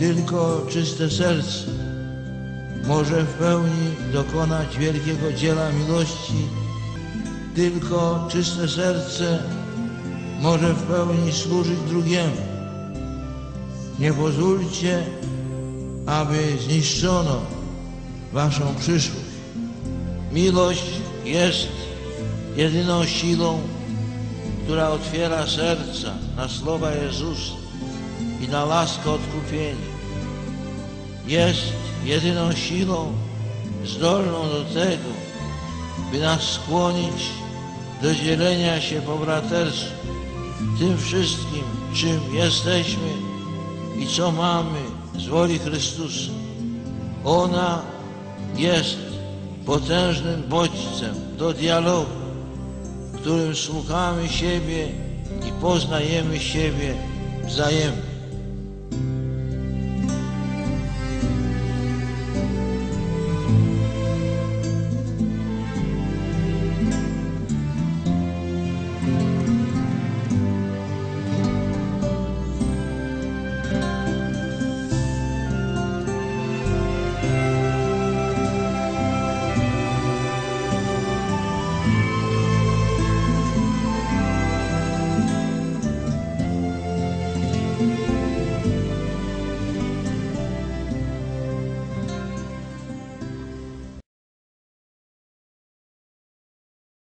Tylko czyste serce może w pełni dokonać wielkiego dzieła miłości. Tylko czyste serce może w pełni służyć drugiemu. Nie pozwólcie, aby zniszczono waszą przyszłość. Miłość jest jedyną siłą, która otwiera serca na słowa Jezusa i na laskę odkupienia. Jest jedyną siłą zdolną do tego, by nas skłonić do dzielenia się po braterstwu tym wszystkim, czym jesteśmy i co mamy z woli Chrystusa. Ona jest potężnym bodźcem do dialogu, w którym słuchamy siebie i poznajemy siebie wzajemnie.